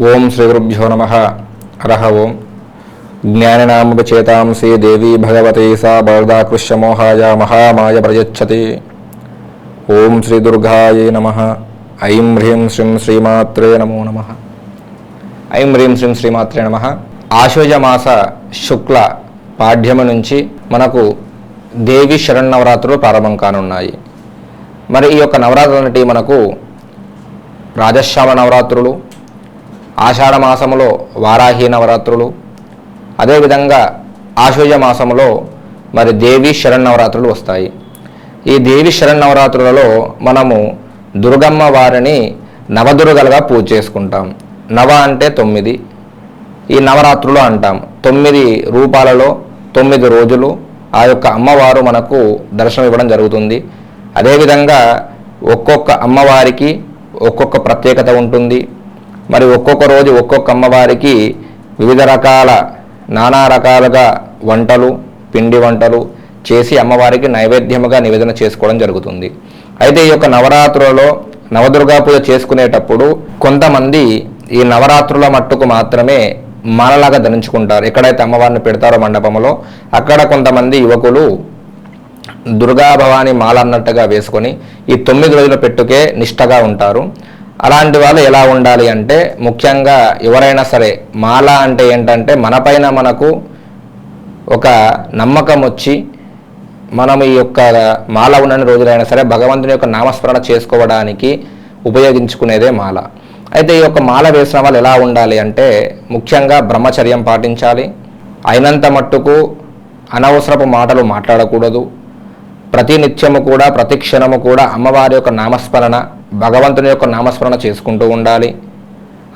ఓం శ్రీ గురుభ్యో నమ. అరహ ఓం. జ్ఞానినాముపచేతాంసి దేవీ భగవతే సా బరదాకృష్యమోహాయ మహామాయ ప్రయచ్చతి. ఓం శ్రీ దుర్గాయే నమ. ఐం హ్రీం శ్రీం శ్రీమాత్రే నమో నమ. ఐం హ్రీం శ్రీం శ్రీమాత్రే నమ. ఆశ్వజ మాస శుక్ల పాఠ్యము నుంచి మనకు దేవి శరణవరాత్రులు ప్రారంభం కానున్నాయి. మరి ఈ యొక్క నవరాత్రులన్నిటి మనకు రాజశ్యామ నవరాత్రులు ఆషాఢ మాసములో వారాహి నవరాత్రులు అదేవిధంగా ఆశ్వజ మాసములో మరి దేవి శరణవరాత్రులు వస్తాయి. ఈ దేవి శరణవరాత్రులలో మనము దుర్గమ్మ వారిని నవదుర్గలుగా పూజ చేసుకుంటాం. నవ అంటే తొమ్మిది ఈ నవరాత్రులు అంటాం. తొమ్మిది రూపాలలో తొమ్మిది రోజులు ఆ యొక్క అమ్మవారు మనకు దర్శనం ఇవ్వడం జరుగుతుంది. అదేవిధంగా ఒక్కొక్క అమ్మవారికి ఒక్కొక్క ప్రత్యేకత ఉంటుంది. మరి ఒక్కొక్క రోజు ఒక్కొక్క అమ్మవారికి వివిధ రకాల నానా రకాలుగా వంటలు పిండి వంటలు చేసి అమ్మవారికి నైవేద్యముగా నివేదన చేసుకోవడం జరుగుతుంది. అయితే ఈ యొక్క నవరాత్రులలో నవదుర్గా పూజ చేసుకునేటప్పుడు కొంతమంది ఈ నవరాత్రుల మట్టుకు మాత్రమే మాలలాగా ధరించుకుంటారు. ఎక్కడైతే అమ్మవారిని పెడతారో మండపంలో అక్కడ కొంతమంది యువకులు దుర్గా భవాని మాల అన్నట్టుగా వేసుకొని ఈ తొమ్మిది రోజుల పెట్టుకే నిష్టగా ఉంటారు. అలాంటి వాళ్ళు ఎలా ఉండాలి అంటే ముఖ్యంగా ఎవరైనా సరే మాల అంటే ఏంటంటే మనపైన మనకు ఒక నమ్మకం వచ్చి మనం ఈ యొక్క మాల ఉన్న రోజులైనా సరే భగవంతుని యొక్క నామస్మరణ చేసుకోవడానికి ఉపయోగించుకునేదే మాల. అయితే ఈ యొక్క మాల వేసిన వాళ్ళు ఎలా ఉండాలి అంటే ముఖ్యంగా బ్రహ్మచర్యం పాటించాలి. అయినంత మట్టుకు అనవసరపు మాటలు మాట్లాడకూడదు. ప్రతి నిత్యము కూడా ప్రతి క్షణము కూడా అమ్మవారి యొక్క నామస్మరణ భగవంతుని యొక్క నామస్మరణ చేసుకుంటూ ఉండాలి.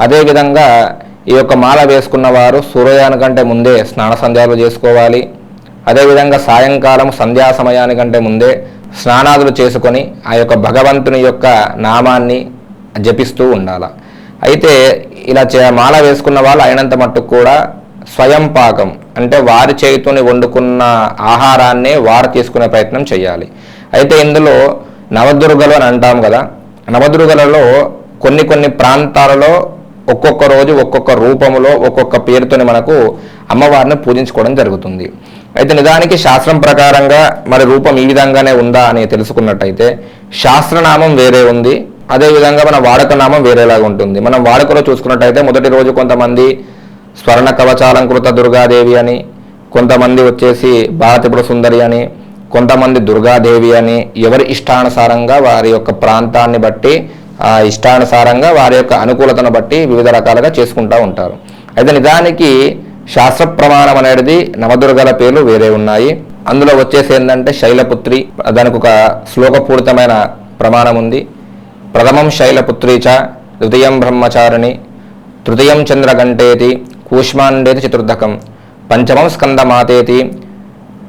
అదేవిధంగా ఈ యొక్క మాల వేసుకున్న వారు సూర్యోదయానికంటే ముందే స్నాన సంధ్యాలు చేసుకోవాలి. అదేవిధంగా సాయంకాలం సంధ్యా సమయానికంటే ముందే స్నానాదులు చేసుకొని ఆ యొక్క భగవంతుని యొక్క నామాన్ని జపిస్తూ ఉండాలి. అయితే ఇలా చే మాల వేసుకున్న వాళ్ళు అయినంత మట్టుకు కూడా స్వయం పాకం అంటే వారి చేతితోని వండుకున్న ఆహారాన్నే వారు తీసుకునే ప్రయత్నం చేయాలి. అయితే ఇందులో నవదుర్గలు అని అంటాం కదా నవదుర్గలలో కొన్ని కొన్ని ప్రాంతాలలో ఒక్కొక్క రోజు ఒక్కొక్క రూపంలో ఒక్కొక్క పేరుతోని మనకు అమ్మవారిని పూజించుకోవడం జరుగుతుంది. అయితే నిజానికి శాస్త్రం ప్రకారంగా మరి రూపం ఈ విధంగానే ఉందా అని తెలుసుకున్నట్టయితే శాస్త్రనామం వేరే ఉంది అదేవిధంగా మన వాడక నామం వేరేలాగా ఉంటుంది. మనం వాడుకలో చూసుకున్నట్టయితే మొదటి రోజు కొంతమంది స్వర్ణ కవచాలంకృత దుర్గాదేవి అని కొంతమంది వచ్చేసి భారతిపుర సుందరి అని కొంతమంది దుర్గాదేవి అని ఎవరి ఇష్టానుసారంగా వారి యొక్క ప్రాంతాన్ని బట్టి ఆ ఇష్టానుసారంగా వారి యొక్క అనుకూలతను బట్టి వివిధ రకాలుగా చేసుకుంటూ ఉంటారు. అయితే నిజానికి శాస్త్ర ప్రమాణం అనేది నవదుర్గల పేర్లు వేరే ఉన్నాయి. అందులో వచ్చేసి ఏంటంటే శైలపుత్రి దానికి ఒక శ్లోకపూరితమైన ప్రమాణం ఉంది. ప్రథమం శైలపుత్రీ చ ద్వితీయం బ్రహ్మచారిణి తృతీయం చంద్రగంటేతి కూష్మాండేతి చతుర్థకం పంచమం స్కందమాతేతి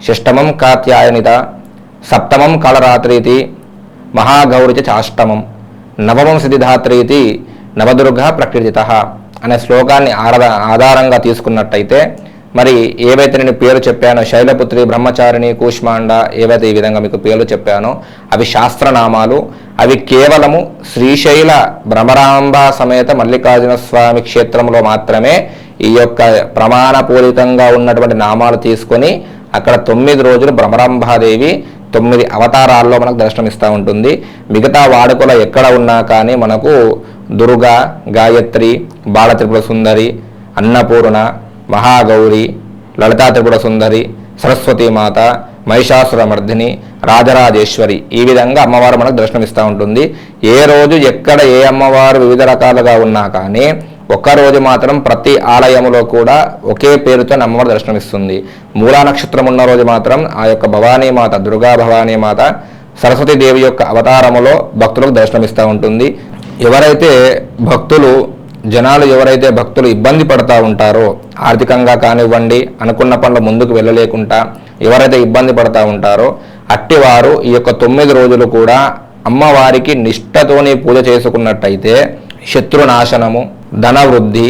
షష్టమం కాత్యాయనిత సప్తమం కాళరాత్రీతి మహాగౌరిచ చాష్టమం నవమం సిద్ధిధాత్రీతి నవదుర్గ ప్రకృతిత అనే శ్లోకాన్ని ఆరా ఆధారంగా తీసుకున్నట్టయితే మరి ఏవైతే నేను పేరు చెప్పానో శైలపుత్రి బ్రహ్మచారిణి కూష్మాండ ఏవైతే ఈ విధంగా మీకు పేర్లు చెప్పానో అవి శాస్త్రనామాలు అవి కేవలము శ్రీశైల భ్రమరాంబ సమేత మల్లికార్జున స్వామి క్షేత్రంలో మాత్రమే ఈ యొక్క ప్రమాణపూరితంగా ఉన్నటువంటి నామాలు తీసుకొని అక్కడ తొమ్మిది రోజులు భ్రమరాంబాదేవి తొమ్మిది అవతారాల్లో మనకు దర్శనమిస్తూ ఉంటుంది. మిగతా వాడుకలో ఎక్కడ ఉన్నా కానీ మనకు దుర్గా గాయత్రి బాలత్రిపుర సుందరి అన్నపూర్ణ మహాగౌరి లలితా త్రిపుర సుందరి సరస్వతి మాత మహిషాసురమర్ధిని రాజరాజేశ్వరి ఈ విధంగా అమ్మవారు మనకు దర్శనమిస్తూ ఉంటుంది. ఏ రోజు ఎక్కడ ఏ అమ్మవారు వివిధ రకాలుగా ఉన్నా కానీ ఒక్క రోజు మాత్రం ప్రతి ఆలయంలో కూడా ఒకే పేరుతో అమ్మవారు దర్శనమిస్తుంది మూలా నక్షత్రం ఉన్న రోజు మాత్రం ఆ యొక్క భవానీ మాత దుర్గా భవానీ మాత సరస్వతి దేవి యొక్క అవతారములో భక్తులకు దర్శనమిస్తూ ఉంటుంది. ఎవరైతే భక్తులు జనాలు ఎవరైతే భక్తులు ఇబ్బంది పడతా ఉంటారో ఆర్థికంగా కానివ్వండి అనుకున్న పనులు ముందుకు వెళ్ళలేకుండా ఎవరైతే ఇబ్బంది పడతా ఉంటారో అట్టివారు ఈ యొక్క తొమ్మిది రోజులు కూడా అమ్మవారికి నిష్ఠతోని పూజ చేసుకున్నట్టయితే శత్రునాశనము ధనవృద్ధి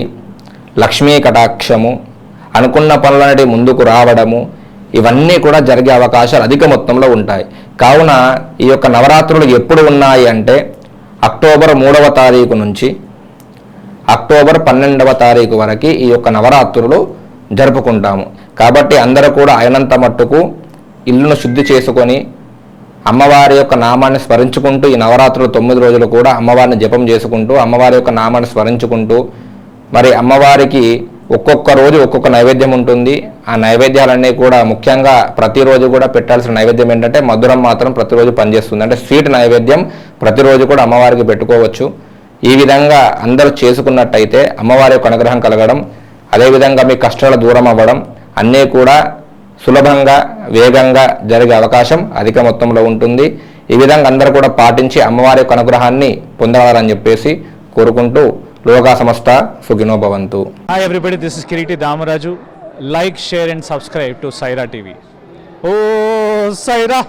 లక్ష్మీ కటాక్షము అనుకున్న పనులనేవి ముందుకు రావడము ఇవన్నీ కూడా జరిగే అవకాశాలు అధిక మొత్తంలో ఉంటాయి. కావున ఈ యొక్క నవరాత్రులు ఎప్పుడు ఉన్నాయి అంటే అక్టోబర్ మూడవ తారీఖు నుంచి అక్టోబర్ పన్నెండవ తారీఖు వరకు ఈ యొక్క నవరాత్రులు జరుపుకుంటాము. కాబట్టి అందరూ కూడా అయినంత మట్టుకు ఇల్లును శుద్ధి చేసుకొని అమ్మవారి యొక్క నామాన్ని స్మరించుకుంటూ ఈ నవరాత్రులు తొమ్మిది రోజులు కూడా అమ్మవారిని జపం చేసుకుంటూ అమ్మవారి యొక్క నామాన్ని స్మరించుకుంటూ మరి అమ్మవారికి ఒక్కొక్క రోజు ఒక్కొక్క నైవేద్యం ఉంటుంది. ఆ నైవేద్యాలన్నీ కూడా ముఖ్యంగా ప్రతిరోజు కూడా పెట్టాల్సిన నైవేద్యం ఏంటంటే మధురం మాత్రం ప్రతిరోజు పనిచేస్తుంది. అంటే స్వీట్ నైవేద్యం ప్రతిరోజు కూడా అమ్మవారికి పెట్టుకోవచ్చు. ఈ విధంగా అందరూ చేసుకున్నట్టయితే అమ్మవారి యొక్క అనుగ్రహం కలగడం అదేవిధంగా మీ కష్టాలు దూరం అవ్వడం అన్నీ కూడా సులభంగా వేగంగా జరిగే అవకాశం అధిక మొత్తంలో ఉంటుంది. ఈ విధంగా అందరూ కూడా పాటించి అమ్మవారి యొక్క అనుగ్రహాన్ని పొందవాలని చెప్పేసి కోరుకుంటూ లోకా సమస్త సుఖినో భవంతు. Everybody this is is Damaraju like share and subscribe to Saira TV oh Sye Raa